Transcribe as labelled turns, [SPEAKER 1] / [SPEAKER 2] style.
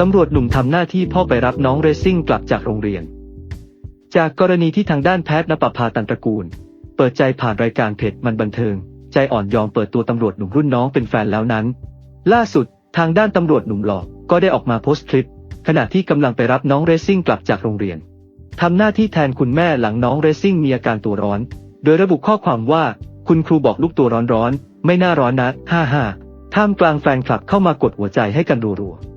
[SPEAKER 1] ตำรวจหนุ่มทำหน้าที่พ่อไปรับน้องเรซิ่งกลับจากโรงเรียน จากกรณีที่ทางด้านแพทย์นปภาตันตระกูล เปิดใจผ่านรายการเพจมันบันเทิง ใจอ่อนยอมเปิดตัวตำรวจหนุ่มรุ่นน้องเป็นแฟนแล้วนั้น ล่าสุดทางด้านตำรวจหนุ่มหลอกก็ได้ออกมาโพสต์คลิป ขณะที่กำลังไปรับน้องเรซิ่งกลับจากโรงเรียนทำหน้าที่แทนคุณแม่หลังน้องเรซซิ่งมีอาการตัวร้อน โดยระบุข้อความว่า คุณครูบอกลูกตัวร้อนๆไม่น่าร้อนนะ ฮ่าฮ่าท่ามกลางแฟนคลับเข้ามากดหัวใจให้กันรัวๆ